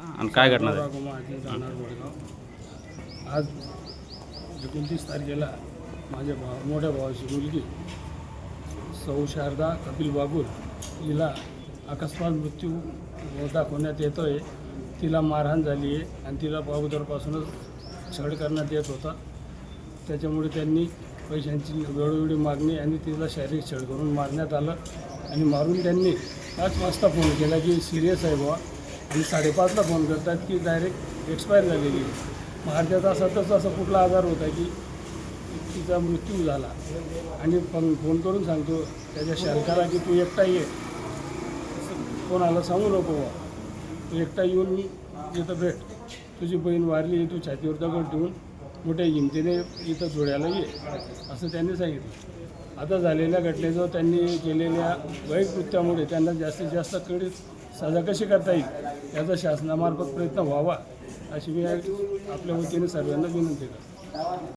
आणि काय घटना झाली राघव महाजन जाणार वडगाव आज एकोणतीस तारखेला माझ्या भाव मोठ्या भावाची मुलगी सौ शारदा कपिल बागुल हिला अकस्मात मृत्यू दाखवण्यात येतो आहे तिला मारहाण झाली आहे आणि तिला अगोदरपासूनच छळ करण्यात येत होता. त्याच्यामुळे त्यांनी पैशांची वेळोवेळी मागणी आणि तिला शारीरिक छळ करून मारण्यात आलं. आणि मारून त्यांनी पाच वाजता फोन केला की सिरियस आहे बुवा आणि साडेपाचला फोन करतात की डायरेक्ट एक्सपायर झालेली आहे. मग अर्ध्या तासातच असा कुठला आजार होता की तिचा मृत्यू झाला. आणि पण फोन करून सांगतो त्याच्या शालकाला की तू एकटा ये कोणाला सांगू नको बा तू एकटा येऊन इथं भेट. तुझी बहीण वारली तू छातीवर दगड ठेवून मोठ्या हिमतीने इथं जोड्याला ये असं त्यांनी सांगितलं. आता झालेल्या घटनेचं त्यांनी केलेल्या वाईट कृत्यामुळे त्यांना जास्तीत जास्त कडीत सजा कशी करता येईल याचा शासनामार्फत प्रयत्न व्हावा अशी मी आपल्या वतीने सर्वांना विनंती करतो.